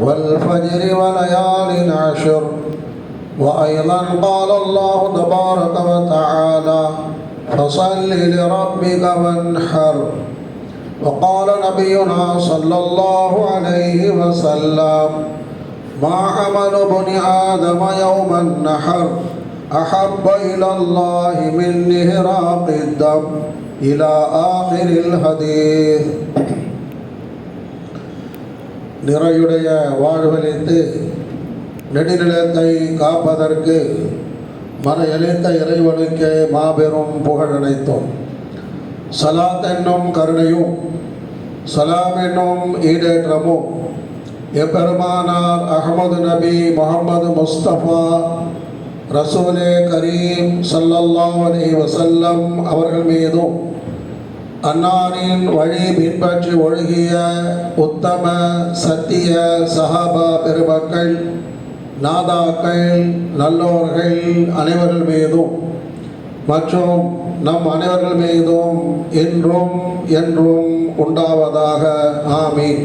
والفجر وليال عشر. وأيضا قال الله تبارك وتعالى فصل لربك وانحر. وقال نبينا صلى الله عليه وسلم ما عمل ابن آدم يوم النحر؟ أحب إلى الله من نهراق الدم. إلى آخر الحديث. நிறையுடைய வாழ்வழித்து நெடுநிலத்தை காப்பதற்கு மன எழுத்த இறைவனுக்கே மாபெரும் புகழ் அனைத்தோம் சலாத் என்னும் கருணையும் சலாம் என்னும் ஈடேற்றமும் எப்பெருமானார் அகமது நபி முகமது முஸ்தபா ரசூலே கரீம் சல்லல்லா அலி வசல்லம் அவர்கள் மீதும் அன்னாரின் வழி பின்பற்றி ஒழுகிய உத்தம சத்திய சஹாபா பெருமக்கள் நாதாக்கள் நல்லோர்கள் அனைவர்கள் மீதும் மற்றும் நம் அனைவர்கள் மீதும் என்றும் என்றும் உண்டாவதாக. ஆமீன்.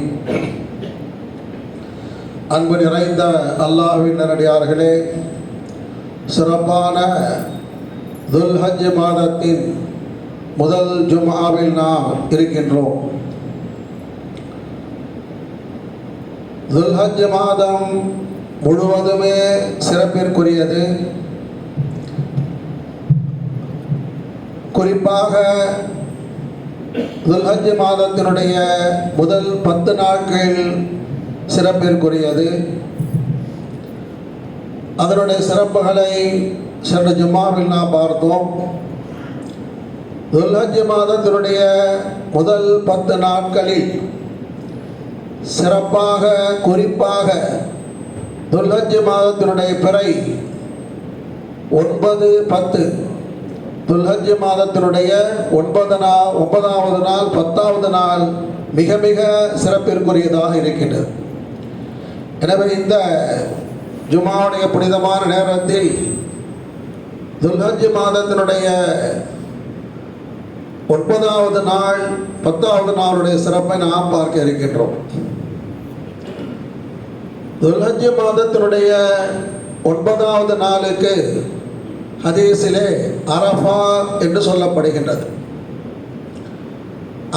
அன்பு நிறைந்த அல்லாஹின் நடிகார்களே சிறப்பான துல்ஹஜ் மாதத்தின் முதல் ஜும்ஆவில் நாம் இருக்கின்றோம். துல்ஹஜ் மாதம் முழுவதுமே சிறப்பிற்குரியது. குறிப்பாக துல்ஹஜ் மாதத்தினுடைய முதல் பத்து நாட்கள் சிறப்பிற்குரியது. அதனுடைய சிறப்புகளை சென்ற ஜும்மாவில் நாம் பார்த்தோம். துல்ஹஜ் மாதத்தினுடைய முதல் பத்து நாட்களில் சிறப்பாக குறிப்பாக துல்ஹஜ் மாதத்தினுடைய பிறை ஒன்பது பத்து. துல்ஹஜ் மாதத்தினுடைய ஒன்பது நாள் ஒன்பதாவது நாள் பத்தாவது நாள் மிக மிக சிறப்பிற்குரியதாக இருக்கின்றது. எனவே இந்த ஜுமாவுடைய புனிதமான நேரத்தில் துல்ஹஜ் மாதத்தினுடைய ஒன்பதாவது நாள் பத்தாவது நாளுடைய சிறப்பை நாம் பார்க்க இருக்கின்றோம். துல்ஹஜ் மாதத்தினுடைய ஒன்பதாவது நாளுக்கு ஹதீஸிலே அரஃபா என்று சொல்லப்படுகின்றது.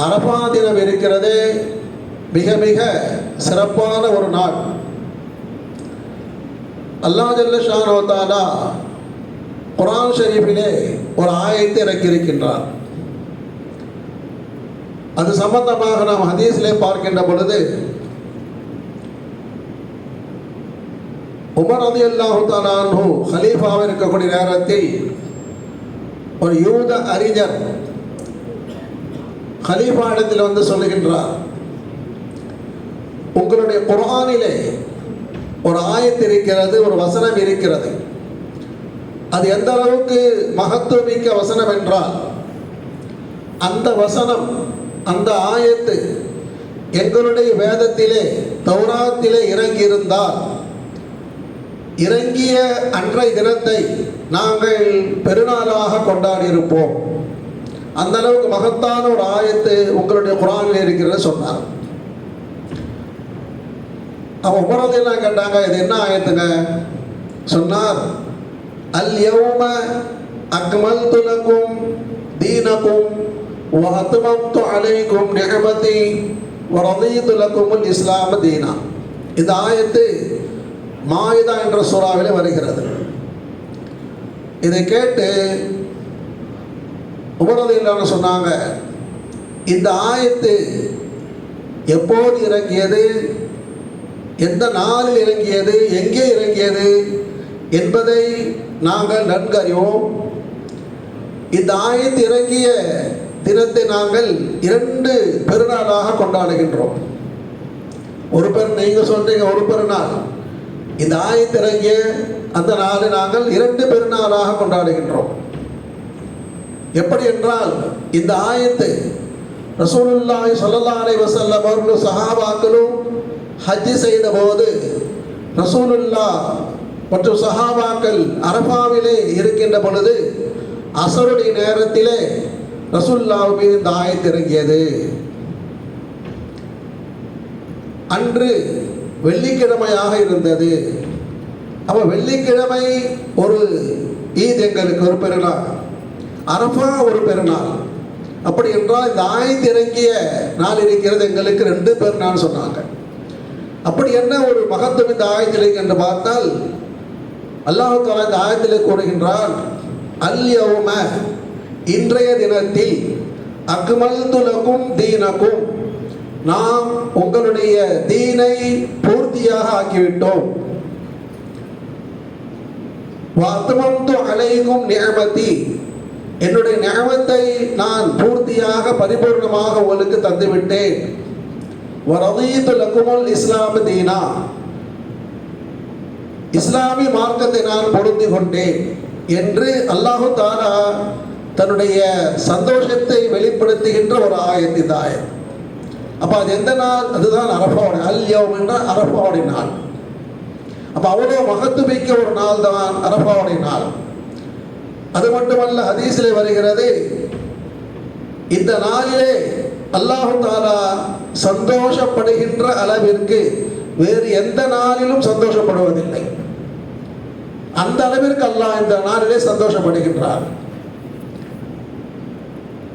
அரபா தினம் இருக்கிறதே மிக மிக சிறப்பான ஒரு நாள். அல்லா ஜல்ல குரான் ஷரீஃபிலே ஒரு ஆயத்தை இறக்கியிருக்கின்றார் அது சம்பந்தமாக நாம் ஹதீஸிலே பார்க்கின்ற பொழுது உமர் அலி அல்லாஹு தாலானு இருக்கக்கூடிய நேரத்தில் ஒரு யூத அறிஞர் ஹலீஃபா இடத்தில் வந்து சொல்லுகின்றார் உங்களுடைய குரானிலே ஒரு ஆயத்து இருக்கிறது ஒரு வசனம் இருக்கிறது. அது எந்த அளவுக்கு மகத்துவமிக்க வசனம் என்றால் அந்த வசனம் அந்த ஆயத்து எங்களுடைய வேதத்திலே தௌராத்திலே இறங்கியிருந்தால் இறங்கிய அன்றைய தினத்தை நாங்கள் பெருநாளாக கொண்டாடி இருப்போம் அந்த அளவுக்கு மகத்தான ஒரு ஆயத்து உங்களுடைய குரானில் இருக்கிறது சொன்னார். அவன் உமரதையெல்லாம் கேட்டாங்க இது என்ன ஆயத்துங்க? சொன்னார் அல் யௌம அக்மல் துலக்கும் தீனக்கும் وأتممت عليكم نعمتي ورضيت لكم الإسلام دينا இந்த ஆயத்து மாயுதா என்ற சூறாவிலே வருகிறது இதை கேட்டு உமரது இல்லாம சொன்னாங்க இந்த ஆயத்து எப்போது இறங்கியது எந்த நாளில் இறங்கியது எங்கே இறங்கியது என்பதை நாங்கள் நன்கு அறிவோம் இந்த ஆயத்து இறங்கிய தினத்தை நாங்கள் இரண்டு பெருநாளாக கொண்டாடுகின்றோம். ஒரு பெரு நீங்க சொல்றீங்க ஒரு பெருநாள். இந்த ஆயத்திறங்கிய அந்த நாளை நாங்கள் இரண்டு பெருநாளாக கொண்டாடுகின்றோம். எப்படி என்றால் இந்த ஆயத்து ரசூலுல்லாய் ஸல்லல்லாஹு வசல்ல வஸல்லம் அவர்களும் சஹாபாக்களும் ஹஜ் செய்த போது ரசூலுல்லா மற்றும் சஹாபாக்கள் அரபாவிலே இருக்கின்ற பொழுது அசருடைய நேரத்திலே ரசூல்லாவு மீது இந்த ஆயத்து இறங்கியது. அன்று வெள்ளிக்கிழமையாக இருந்தது. அப்போ வெள்ளிக்கிழமை ஒரு ஈத் எங்களுக்கு ஒரு பெருநாள். அரபா ஒரு பெருநாள். அப்படி என்றால் இந்த ஆயத்து இறங்கிய நாள் இருக்கிறது எங்களுக்கு ரெண்டு பெருநாள் சொன்னாங்க. அப்படி என்ன ஒரு மகத்துவம் இந்த ஆயத்தில் என்று பார்த்தால் அல்லாஹு தாலா இந்த ஆயத்தில் கூறுகின்றான் அல்யவும இன்றைய தினத்தில் அக்மல் துலகும் தீனக்கும் நாம் உங்களுடைய தீனை பூர்த்தியாக ஆக்கிவிட்டோம். வாத்தமந்து அலைகும் நியமதி. என்னுடைய நியமத்தை நான் பூர்த்தியாக பரிபூர்ணமாக உங்களுக்கு தந்துவிட்டேன். வரதீத்து லக்குமுல் இஸ்லாம் தீனா. இஸ்லாமிய மார்க்கத்தை நான் பொருந்தி கொண்டேன் என்று அல்லாஹு தாரா தன்னுடைய சந்தோஷத்தை வெளிப்படுத்துகின்ற ஒரு ஆயத்தின் ஆயத். அப்போ அது எந்த நாள்? அதுதான் அரபாவோட அல் யோம் என்ற அரபாவுடைய நாள். அப்போ அவ்வளோ மகத்துமிக்க ஒரு நாள் தான் அரபாவுடைய நாள். அது மட்டுமல்ல ஹதீஸிலே வருகிறது இந்த நாளிலே அல்லாஹு தாலா சந்தோஷப்படுகின்ற அளவிற்கு வேறு எந்த நாளிலும் சந்தோஷப்படுவதில்லை. அந்த அளவிற்கு அல்லாஹ் இந்த நாளிலே சந்தோஷப்படுகின்றார்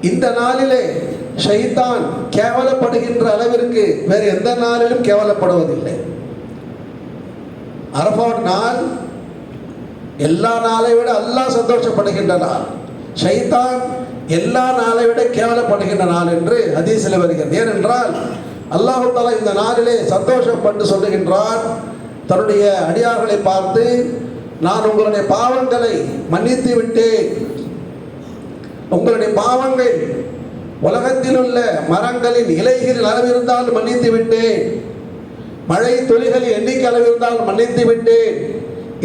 இந்த நாளிலே ஷைத்தான் கேவலப்படுகின்ற அளவிற்கு வேறு எந்த நாளிலும் கேவலப்படுவதில்லை. அரபாட் நாள் எல்லா நாளை விட அல்லாஹ் சந்தோஷப்படுகின்ற நாள். ஷைத்தான் எல்லா நாளை விட கேவலப்படுகின்ற நாள் என்று ஹதீஸில் வருகிறது. ஏனென்றால் அல்லாஹு தாலா இந்த நாளிலே சந்தோஷப்பட்டு சொல்லுகின்றான். தன்னுடைய அடியார்களை பார்த்து நான் உங்களுடைய பாவங்களை மன்னித்து விட்டேன். உங்களுடைய பாவங்கள் உலகத்தில் உள்ள மரங்களின் இலைகளில் அளவிருந்தால் மன்னித்து விட்டேன் மழை துளிகளில் எண்ணிக்கை அளவிருந்தால் மன்னித்து விட்டேன்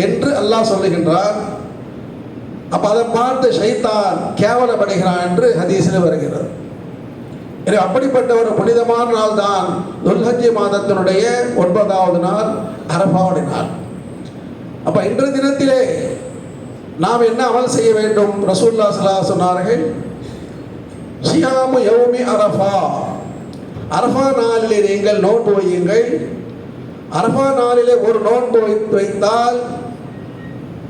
என்று அல்லாஹ் சொல்லுகின்றார் அப்ப அதை பார்த்து ஷைத்தான் கேவலப்படுகிறான் என்று ஹதீஸில் வருகிறது. எனவே அப்படிப்பட்ட ஒரு புனிதமான நாள் தான் துல்ஹஜ்ஜி மாதத்தினுடைய ஒன்பதாவது நாள் அரபாவுடைய நாள். அப்ப இன்று தினத்திலே நாம் என்ன அமல் செய்ய வேண்டும்? ரசூல்லா சலா சொன்னார்கள் ஷியாமு யௌமி அரஃபா. அரஃபா நாளிலே நீங்கள் நோன்பு வையுங்கள். அரஃபா நாளிலே ஒரு நோன்பு வைத்து வைத்தால்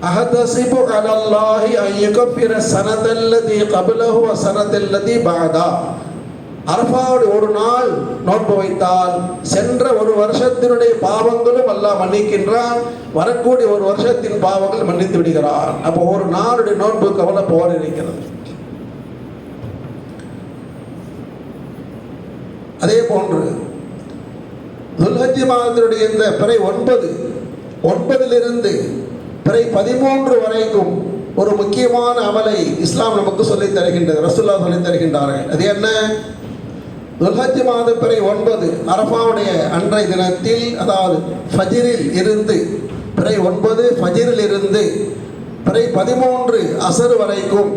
அஹதசிபு அலல்லாஹி ஐயுகப்பிர சனதல்லதி கபிலஹு சனதல்லதி பாதா அரஃபாவுடைய ஒரு நாள் நோன்பு வைத்தால் சென்ற ஒரு வருஷத்தினுடைய பாவங்களும் அல்லாஹ் மன்னிக்கின்றான். வரக்கூடிய ஒரு வருஷத்தின் பாவங்கள் மன்னித்து விடுகிறான். அப்போ ஒரு நாளுடைய நோன்பு கவலை போல இருக்கிறது அதே போன்று துல்ஹஜி மாதத்தினுடைய இந்த பிறை ஒன்பது ஒன்பதிலிருந்து பிறை பதிமூன்று வரைக்கும் ஒரு முக்கியமான அமலை இஸ்லாம் நமக்கு சொல்லித் தருகின்றது ரசுல்லா சொல்லித் தருகின்றார்கள் அது என்ன? துல்ஹஜ் மாத பிறை ஒன்பது அரபாவுடைய அன்றைய தினத்தில் அதாவது ஃபஜிரில் இருந்து பிறை ஒன்பது ஃபஜிரில் இருந்து பிறை பதிமூன்று அசர் வரைக்கும்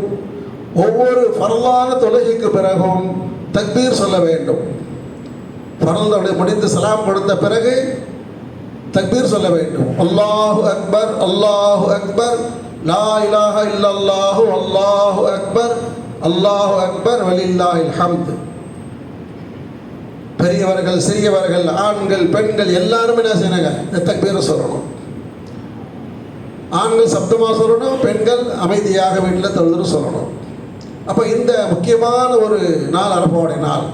ஒவ்வொரு ஃபரலான தொழுகைக்கு பிறகும் தக்பீர் சொல்ல வேண்டும். ஃபரலோட முடிந்து சலாம் கொடுத்த பிறகு தக்பீர் சொல்ல வேண்டும். அல்லாஹு அக்பர் அல்லாஹு அக்பர் லா இலாஹ இல்லல்லாஹு அல்லாஹு அக்பர் அல்லாஹு அக்பர் வலில்லாஹில் ஹம்து பெரியவர்கள் சிறியவர்கள் ஆண்கள் பெண்கள் எல்லாருமே என்ன செய்யணுங்க இந்த தக்பீரை சொல்லணும் ஆண்கள் சப்தமாக சொல்லணும் பெண்கள் அமைதியாக வீட்டில் தொழுதுன்னு சொல்லணும். அப்போ இந்த முக்கியமான ஒரு நாள் அரபாவுடைய நாள்.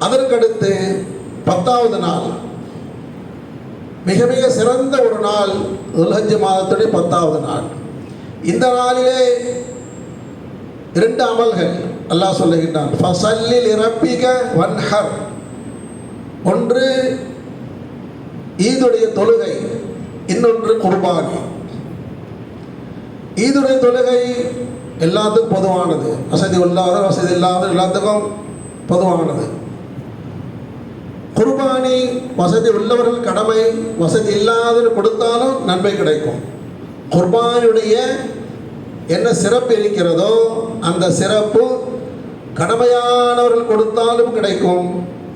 அதற்கடுத்து பத்தாவது நாள். மிக மிக சிறந்த ஒரு நாள் துல்ஹஜ் மாதத்துடைய பத்தாவது நாள். இந்த நாளிலே இரண்டு அமல்கள். அல்லாஹ் சொல்லுகின்றான் ஃபசல்லில் இறப்பிக வன்ஹர். ஒன்று ஈதுடைய தொழுகை இன்னொன்று குர்பானி. ஈதுடைய தொழுகை எல்லாத்துக்கும் பொதுவானது. வசதி இல்லாத வசதி இல்லாத எல்லாத்துக்கும் பொதுவானது. குர்பானி வசதி உள்ளவர்கள் கடமை வசதி இல்லாதவர்கள் கொடுத்தாலும் நன்மை கிடைக்கும். குர்பானியுடைய என்ன சிறப்பு இருக்கிறதோ அந்த சிறப்பு கடமையானவர்கள் கொடுத்தாலும் கிடைக்கும்.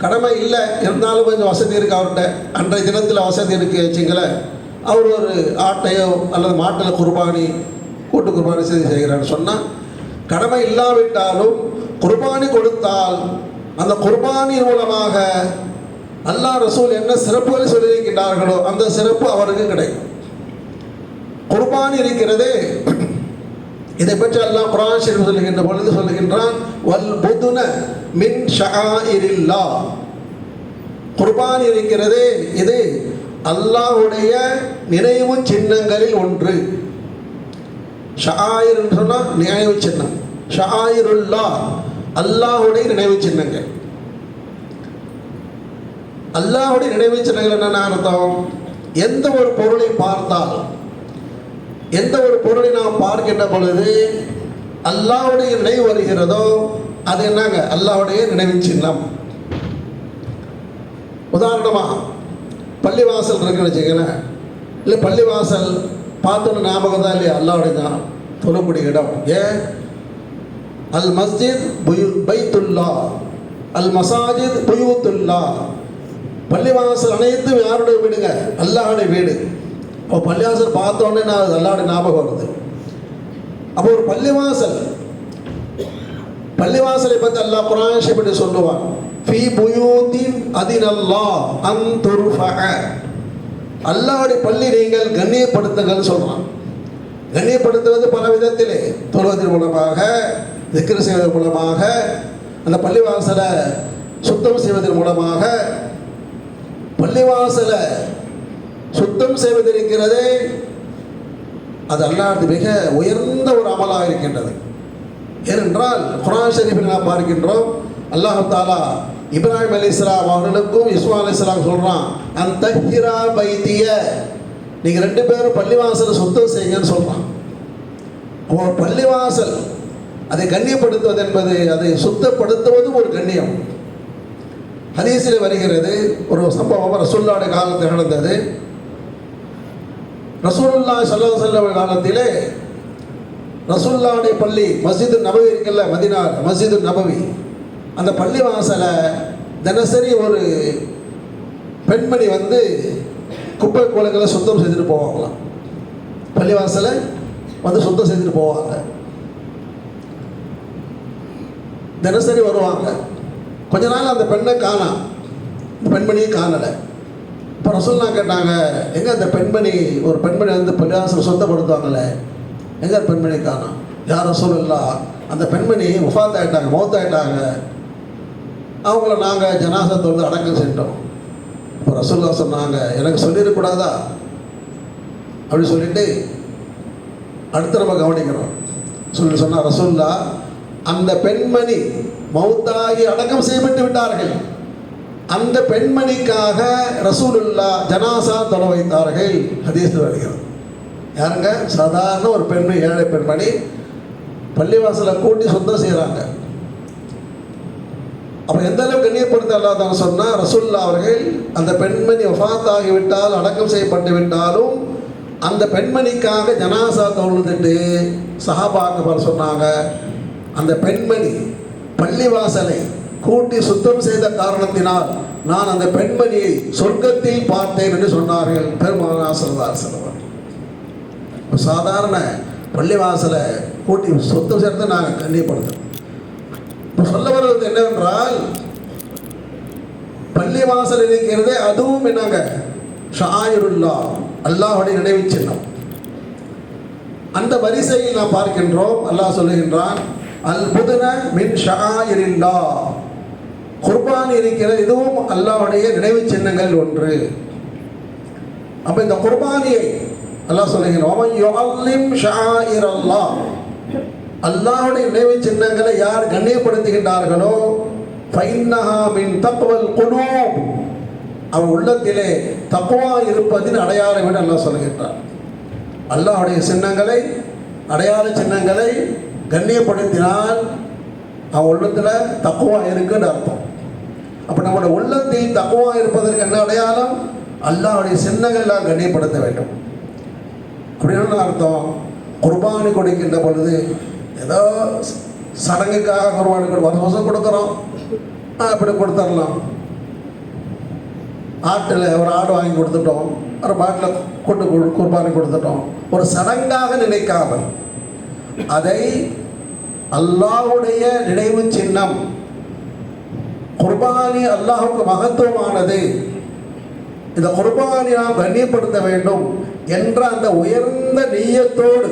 கடமை இல்லை இருந்தாலும் கொஞ்சம் வசதி இருக்கு அவர்கிட்ட. அன்றைய தினத்தில் வசதி இருக்கு வச்சுங்களேன். அவர் ஒரு ஆட்டையோ அல்லது மாட்டில் குர்பானி கூட்டு குர்பானி செய்து செய்கிறான்னு சொன்னால் கடமை இல்லாவிட்டாலும் குர்பானி கொடுத்தால் அந்த குர்பானி மூலமாக அல்லாஹ் ரசூல் என்ன சிறப்புகளை சொல்லியிருக்கின்றார்களோ அந்த சிறப்பு அவருக்கு கிடைக்கும். குர்பானி இருக்கிறதே இதை பற்றி அல்லாஹ் குரான் ஷெரீஃப் சொல்லுகின்ற பொழுது சொல்லுகின்றான் வல் புதுன மின் ஷாயிரில்லா குர்பான் இருக்கிறது இது அல்லாஹ்வுடைய நினைவு சின்னங்களில் ஒன்று. ஷாயிர் என்று சொன்னால் நினைவு சின்னம். ஷாயிருல்லா அல்லாஹ்வுடைய நினைவு சின்னங்கள். அல்லாஹுடைய நினைவு சின்னங்கள் என்னென்ன அர்த்தம்? எந்த ஒரு பொருளை பார்த்தாலும் எந்த ஒரு பொருளை நாம் பார்க்கின்ற பொழுது அல்லாவுடைய நினைவு வருகிறதோ அது என்னங்க? அல்லாவுடைய நினைவு சின்னம். உதாரணமா பள்ளிவாசல் இருக்குன்னு இல்லை பள்ளிவாசல் பார்த்தோன்னு ஞாபகம் தான் இல்லையா? அல்லாவுடைய தான் தொழக்கூடிய இடம். ஏன் அல் மஸ்ஜித் பைத்துல்லா. அல் மசாஜித் புயூத்துல்லா. பள்ளிவாசல் அனைத்தும் யாருடைய வீடுங்க? அல்லாஹுடைய வீடு. அப்போ பள்ளிவாசல் பார்த்தோன்னே நான் அது ஞாபகம் வருது அப்போ ஒரு பள்ளிவாசல். பள்ளிவாசலை பற்றி அல்லாஹ் குரான் பற்றி சொல்லுவான். ஃபி புயூத்தின் அதினல்லா அன் துர்ஃபஅ பள்ளி நீங்கள் கண்ணியப்படுத்துங்கள் சொல்கிறான் கண்ணியப்படுத்துவது பல விதத்திலே. தொழுவதன் மூலமாக திக்கிர செய்வதன் மூலமாக அந்த பள்ளிவாசலை சுத்தம் செய்வதன் மூலமாக பள்ளிவாசலை சுத்தம் செய்வதிருக்கிறது அது அல்லாது மிக உயர்ந்த ஒரு அமலாக இருக்கின்றது. ஏனென்றால் குரான் ஷரீஃபில் நாம் பார்க்கின்றோம் அல்லாஹு தாலா இப்ராஹிம் அலி இஸ்லாம் அவர்களுக்கும் இஸ்மா அலி இஸ்லாம் சொல்கிறான் அந்த ஹிரா பைத்திய. நீங்கள் ரெண்டு பேரும் பள்ளிவாசலை சுத்தம் செய்யுங்கன்னு சொல்கிறான் ஒரு பள்ளிவாசல் அதை கண்ணியப்படுத்துவது என்பது அதை சுத்தப்படுத்துவதும் ஒரு கண்ணியம். ஹதீஸில் வருகிறது ஒரு சம்பவம் ரசூல்லாவுடைய காலத்தில் நடந்தது. ரசூலுல்லா சல்லா செல்ல காலத்திலே ரசூல்லாவுடைய பள்ளி மஸ்ஜிது நபவி இருக்குல்ல மதினார் மஸ்ஜிது நபவி. அந்த பள்ளி வாசலை தினசரி ஒரு பெண்மணி வந்து குப்பை கூலங்களை சுத்தம் செய்துட்டு போவாங்களாம். பள்ளி வாசலை வந்து சுத்தம் செய்துட்டு போவாங்க. தினசரி வருவாங்க. கொஞ்ச நாள் அந்த பெண்ணை காணாம் பெண்மணியை காணலை. இப்போ ரசூல்லா கேட்டாங்க? எங்கே அந்த பெண்மணி ஒரு பெண்மணி வந்து பள்ளிவாசல் சொந்தப்படுத்துவாங்களே எங்கே பெண்மணி காணும் யார் ரசூல் இல்லா அந்த பெண்மணி முஃபாத் ஆகிட்டாங்க மௌத் ஆகிட்டாங்க அவங்கள நாங்கள் ஜனாசத்தை வந்து அடக்கம் செஞ்சோம் இப்போ ரசூல்லா சொன்னாங்க எனக்கு சொல்லிடக்கூடாதா அப்படி சொல்லிட்டு அடுத்து நம்ம கவனிக்கிறோம். சொல்லி சொன்னால் ரசூல்லா அந்த பெண்மணி மௌத்தாகி அடக்கம் செய்யப்பட்டு விட்டார்கள். அந்த பெண்மணிக்காக ரசூலுல்லா ஜனாசா தொலை வைத்தார்கள். ஹதீஸ் வருகிறது. யாருங்க? சாதாரண ஒரு பெண்மணி ஏழை பெண்மணி. பள்ளிவாசலை கூட்டி சொந்தம் செய்கிறாங்க அப்போ எந்த அளவுக்கு கண்ணியப்படுத்த அல்லாதான் சொன்னால் ரசூல்லா அவர்கள் அந்த பெண்மணி வஃபாத் ஆகிவிட்டால் அடக்கம் செய்யப்பட்டு விட்டாலும் அந்த பெண்மணிக்காக ஜனாசா தொழுதுட்டு சஹாபாக்க சொன்னாங்க அந்த பெண்மணி பள்ளிவாசலை கூட்டி சுத்தம் செய்த காரணத்தினால் நான் அந்த பெண்மணியை சொர்க்கத்தில் பார்த்தேன் என்று சொன்னார்கள். பெருமானாசரதார் செல்வர் சாதாரண பள்ளிவாசலை கூட்டி சுத்தம் செய்யறதை நாங்கள் கண்ணியப்படுத்துறோம். இப்போ சொல்ல வருவது என்னவென்றால் பள்ளிவாசல் இருக்கிறதே அதுவும் என்னங்க? ஷாயிருல்லா அல்லாஹுடைய நினைவு சின்னம். அந்த வரிசையில் நாம் பார்க்கின்றோம். அல்லாஹ் சொல்லுகின்றான் அல் புதுன மின் ஷாயிரில்லா. குர்பான் இருக்கிற இதுவும் அல்லாவுடைய நினைவு சின்னங்கள் ஒன்று. அப்போ இந்த குர்பானியை அல்லாஹ் சொல்லுகிறோம் ஷாயிர் அல்லாஹ் அல்லாஹ்வுடைய நினைவு சின்னங்களை யார் கண்ணியப்படுத்துகின்றார்களோ ஃபைன்னஹா மின் தக்வல் குனூப் அவன் உள்ளத்திலே தப்புவா இருப்பதின் அடையாளம் என்று அல்லாஹ் சொல்லுகின்றார் அல்லாஹுடைய சின்னங்களை அடையாள சின்னங்களை கண்ணியப்படுத்தினால் அவன் உள்ளத்தில் தக்குவா இருக்குன்னு அர்த்தம். அப்போ நம்முடைய உள்ளத்தில் தக்குவா இருப்பதற்கு என்ன அடையாளம்? அல்லாவுடைய சின்னங்கள்லாம் கண்ணியப்படுத்த வேண்டும். அப்படின்னு அர்த்தம்? குர்பானி கொடுக்கின்ற பொழுது ஏதோ சடங்குக்காக குர்பானி கொடு வருஷம் வருஷம் கொடுக்குறோம். அப்படி கொடுத்துடலாம். ஆட்டில் ஒரு ஆடு வாங்கி கொடுத்துட்டோம். ஒரு மாட்டில் கொண்டு குர்பானி கொடுத்துட்டோம். ஒரு சடங்காக நினைக்காமல் அதை அல்லாவுடைய நினைவு சின்னம் குர்பானி அல்லாஹுக்கு மகத்துவமானது. இந்த குர்பானி நாம் கண்ணியப்படுத்த வேண்டும் என்ற அந்த உயர்ந்த நெய்யத்தோடு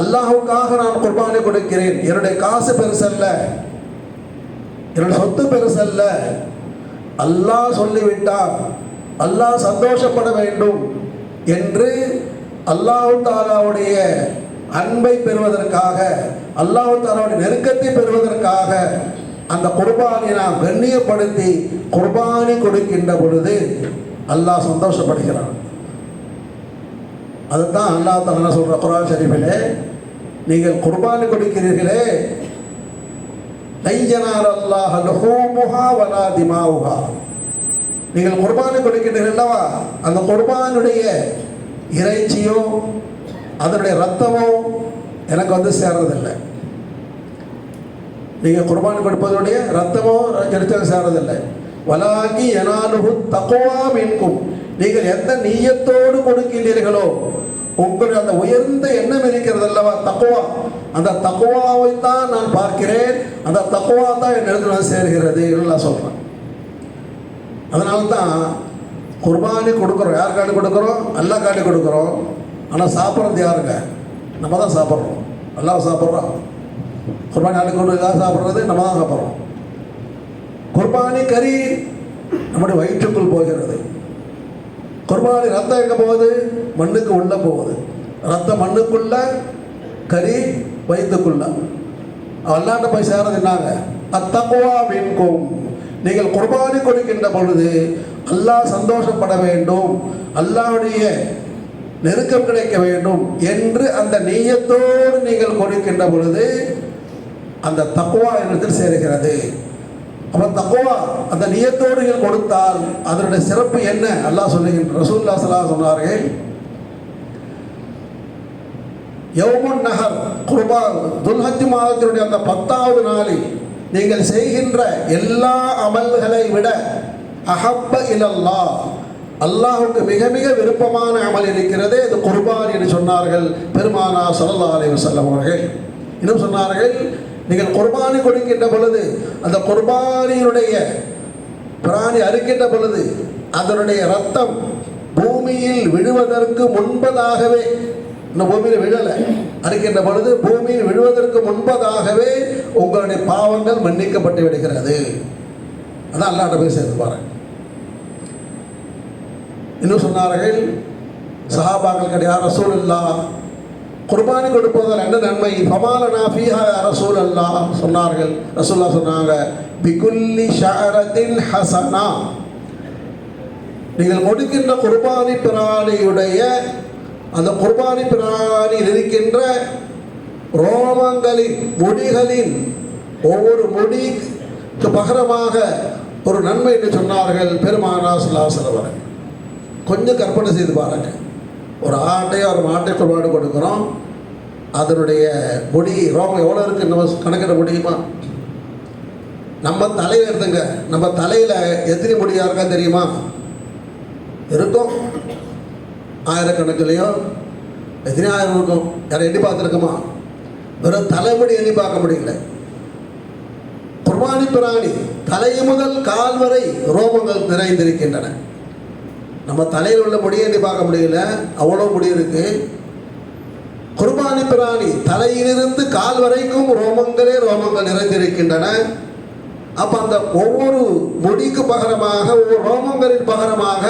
அல்லாஹுக்காக நான் குர்பானி கொடுக்கிறேன். என்னுடைய காசு பெருசல்ல. என்னுடைய சொத்து பெருசல்ல. அல்லாஹ் சொல்லிவிட்டார் அல்லாஹ் சந்தோஷப்பட வேண்டும் என்று அல்லாஹு தாலாவுடைய அன்பை பெறுவதற்காக அல்லாஹ் தாலாவுடைய நெருக்கத்தை பெறுவதற்காக அந்த குர்பானை நாம் கண்ணியப்படுத்தி குர்பானி கொடுக்கின்ற பொழுது அல்லாஹ் சந்தோஷப்படுகிறான். அதுதான் அல்லாஹ் தாலா சொல்ற குரான் ஷரீஃபிலே? நீங்கள் குர்பானி கொடுக்கிறீர்களே. லையனார் அல்லாஹ் லஹூமுஹா வலா திமாவுஹா. நீங்கள் குர்பானி கொடுக்கின்றீர்கள் அல்லவா? அந்த குர்பானுடைய இறைச்சியோ அதனுடைய ரத்தமோ எனக்கு வந்து சேர்றதில்லை. நீங்கள் குர்பானி கொடுப்பதனுடைய ரத்தமோ எடுத்து சேர்றதில்லை வலாகி எனாலுகு தக்குவா மீன்கும். நீங்கள் எந்த நீயத்தோடு கொடுக்கின்றீர்களோ உங்களுடைய அந்த உயர்ந்த எண்ணம் இருக்கிறது அல்லவா தக்குவா அந்த தக்குவாவை தான் நான் பார்க்கிறேன். அந்த தக்குவா தான் என் இடத்துல நான் சேர்கிறது என்று நான் சொல்கிறேன் அதனால தான் குர்பானி கொடுக்குறோம். யார் காட்டி கொடுக்குறோம்? அல்லா காட்டி கொடுக்குறோம். ஆனால் சாப்பிட்றது யாருங்க? நம்ம தான் சாப்பிட்றோம். நல்லா சாப்பிட்றோம் குர்பானி ஆடு கொண்டு எல்லாம் சாப்பிட்றது நம்ம தான் சாப்பிட்றோம் குர்பானி கறி நம்முடைய வயிற்றுக்குள் போகிறது. குர்பானி ரத்தம் எங்கே போகுது? மண்ணுக்கு உள்ளே போகுது. ரத்தம் மண்ணுக்குள்ள கறி வயிற்றுக்குள்ள. அல்லாண்ட போய் சேர்றது என்னாங்க? அத்தக்குவா மீன்கும். நீங்கள் குர்பானி கொடுக்கின்ற பொழுது அல்லாஹ் சந்தோஷப்பட வேண்டும். அல்லாவுடைய நெருக்கம் கிடைக்க வேண்டும் என்று அந்த நீயத்தோடு நீங்கள் கொடுக்கின்ற பொழுது அந்த தக்குவா என்னத்தில் சேர்கிறது. அப்போ தக்குவா அந்த நியத்தோடு கொடுத்தால் அதனுடைய சிறப்பு என்ன? அல்லாஹ் சொல்லுகின்ற ரசூல்லா சலா சொன்னார்கள் யௌமுன் நகர் குர்பான் துல்ஹத்தி மாதத்தினுடைய அந்த பத்தாவது நாளில் நீங்கள் செய்கின்ற எல்லா அமல்களை விட அஹப்ப இலல்லா அல்லாஹுக்கு மிக மிக விருப்பமான அமல் இருக்கிறது இது குர்பான் என்று சொன்னார்கள் பெருமானா சல்லா அலைஹி வஸல்லம் அவர்கள். இன்னும் சொன்னார்கள் நீங்கள் குர்பானி கொடுக்கின்ற பொழுது அந்த குர்பானியினுடைய பிராணி அறுக்கின்ற பொழுது அதனுடைய ரத்தம் பூமியில் விழுவதற்கு முன்பதாகவே இந்த பூமியில் விழலை அறுக்கின்ற பொழுது பூமியில் விழுவதற்கு முன்பதாகவே உங்களுடைய பாவங்கள் மன்னிக்கப்பட்டு விடுகிறது. அதான் அல்லாட்ட போய் சேர்ந்து பாருங்க. இன்னும் சொன்னார்கள் சஹாபாக்கள் கிடையாது ரசூல் இல்லா குர்பானி கொடுப்பதால் என்ன நன்மை? ஃபமாலனா ஃபீஹா ரசூல் அல்லா சொன்னார்கள். ரசூல்லா சொன்னாங்க பிகுல்லி ஷரதின் ஹசனா. நீங்கள் கொடுக்கின்ற குர்பானி பிராணியுடைய அந்த குர்பானி பிராணியில் இருக்கின்ற ரோமங்களின் முடிகளின் ஒவ்வொரு முடிக்கு பகரமாக ஒரு நன்மை என்று சொன்னார்கள் பெருமானா சுல்லாசலவர் கொஞ்சம் கற்பனை செய்து பாருங்கள். ஒரு ஆட்டையோ ஒரு மாட்டை குர்பானி கொடுக்குறோம். அதனுடைய முடி ரோகம் எவ்வளோ இருக்குது நம்ம கணக்கிட முடியுமா? நம்ம தலையில் எடுத்துங்க நம்ம தலையில் எத்தனை முடியாக இருக்கா தெரியுமா? இருக்கும். ஆயிரக்கணக்கிலையோ எத்தனை ஆயிரம் இருக்கும்? யாரை எண்ணி பார்த்துருக்குமா? வெறும் தலைமுடி எண்ணி பார்க்க முடியல. குர்பானி பிராணி தலை முதல் கால் வரை ரோமங்கள் நிறைந்திருக்கின்றன. நம்ம தலையில் உள்ள முடியை எண்ணி பார்க்க முடியல? அவ்வளோ முடி இருக்கு. குர்பானி பிராணி தலையிலிருந்து கால் வரைக்கும் ரோமங்களே ரோமங்கள் நிறைந்திருக்கின்றன. அப்போ அந்த ஒவ்வொரு முடிக்கு பகரமாக ஒவ்வொரு ரோமங்களின் பகரமாக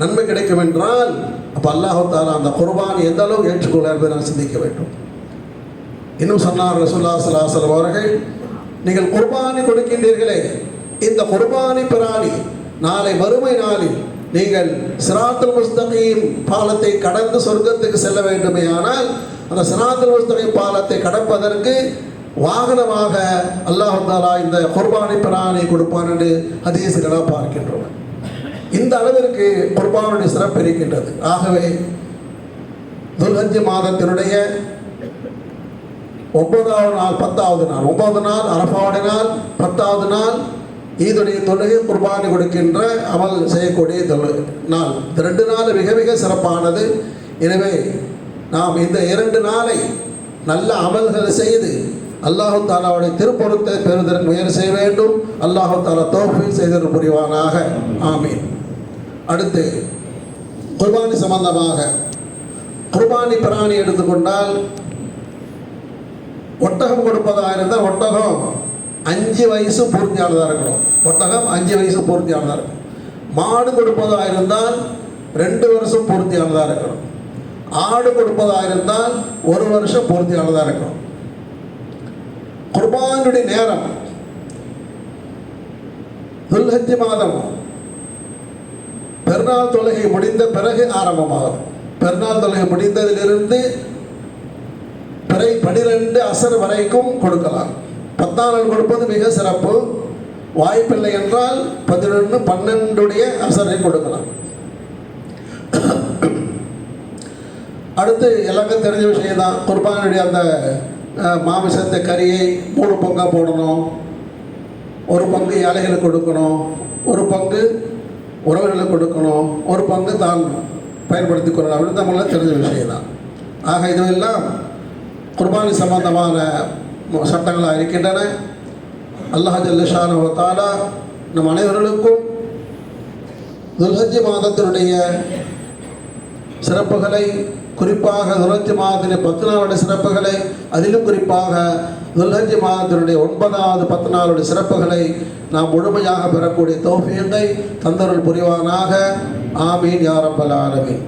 நன்மை கிடைக்கும் என்றால் அப்போ அல்லாஹு தாலா அந்த குர்பானி எந்த அளவுக்கு ஏற்றுக்கொள்ள என்பதை நான் சிந்திக்க வேண்டும். இன்னும் சொன்னார் ரசுல்லா சலாசலம் அவர்கள் நீங்கள் குர்பானி கொடுக்கின்றீர்களே இந்த குர்பானி பிராணி நாளை வறுமை நாளில் நீங்கள் சிராத்தல் முஸ்தகீம் பாலத்தை கடந்து சொர்க்கத்துக்கு செல்ல வேண்டுமே ஆனால் அந்த சிராத்தல் முஸ்தகீம் பாலத்தை கடப்பதற்கு வாகனமாக அல்லாஹாலா இந்த குர்பானை பிரானை கொடுப்பான் என்று ஹதீசுகளாக பார்க்கின்றோம். இந்த அளவிற்கு குர்பானுடைய சிறப்பு இருக்கின்றது. ஆகவே துல்ஹஜ் மாதத்தினுடைய ஒன்பதாவது நாள் பத்தாவது நாள் ஒன்பதாவது நாள் அரபாவுடைய நாள் பத்தாவது நாள் ஈதுடைய தொழுகை குர்பானி கொடுக்கின்ற அமல் செய்யக்கூடிய தொழு நாள். இந்த ரெண்டு நாள் மிக மிக சிறப்பானது. எனவே நாம் இந்த இரண்டு நாளை நல்ல அமல்களை செய்து அல்லாஹு தாலாவுடைய திருப்பொருத்தை பெறுவதற்கு முயற்சி செய்ய வேண்டும். அல்லாஹு தாலா தோல்வி செய்தல் புரிவானாக. ஆமீன். அடுத்து குர்பானி சம்பந்தமாக. குர்பானி பிராணி எடுத்துக்கொண்டால் ஒட்டகம் கொடுப்பதாக இருந்தால் ஒட்டகம். அஞ்சு வயசு பூர்த்தியானதாக இருக்கணும். ஒட்டகம் அஞ்சு வயசு பூர்த்தியானதாக இருக்கும் மாடு கொடுப்பதாக இருந்தால் ரெண்டு வருஷம் பூர்த்தியானதாக இருக்கணும். ஆடு கொடுப்பதாக இருந்தால் ஒரு வருஷம் பூர்த்தியானதாக இருக்கணும். குர்பானுடைய நேரம். துல்ஹஜ் மாதம். பெருநாள் தொழுகை முடிந்த பிறகு ஆரம்பமாகும். பெருநாள் தொழுகை முடிந்ததிலிருந்து பிறை பனிரெண்டு அசர் வரைக்கும் கொடுக்கலாம். பத்தாம் கொடுப்பது மிக சிறப்பு. வாய்ப்பில்லை என்றால் பதினொன்று பன்னெண்டுடைய அசரை கொடுக்கலாம். அடுத்து எல்லாருக்கும் தெரிஞ்ச விஷயம் தான். குர்பானுடைய அந்த மாமிசத்தை கறியை மூணு பங்காக போடணும். ஒரு பங்கு ஏழைகளுக்கு கொடுக்கணும். ஒரு பங்கு உறவுகளுக்கு கொடுக்கணும். ஒரு பங்கு தான் பயன்படுத்தி கொள்ளலாம் அப்படின்னு தமிழ்லாம் தெரிஞ்ச விஷயம் தான். ஆக இதுவெல்லாம் குர்பானி சம்பந்தமான சட்டங்களாக இருக்கின்றன. அல்லாஹ் தாலா நம் அனைவர்களுக்கும் துல்ஹஜி மாதத்தினுடைய சிறப்புகளை குறிப்பாக துல்ஹஜ் மாதத்தினுடைய பத்து நாளுடைய சிறப்புகளை அதிலும் குறிப்பாக துல்ஹஜி மாதத்தினுடைய ஒன்பதாவது பத்து நாளுடைய சிறப்புகளை நாம் முழுமையாக பெறக்கூடிய தௌஃபீகை தந்தருள் புரிவானாக. ஆமீன் யாரப்பல் ரப்பல்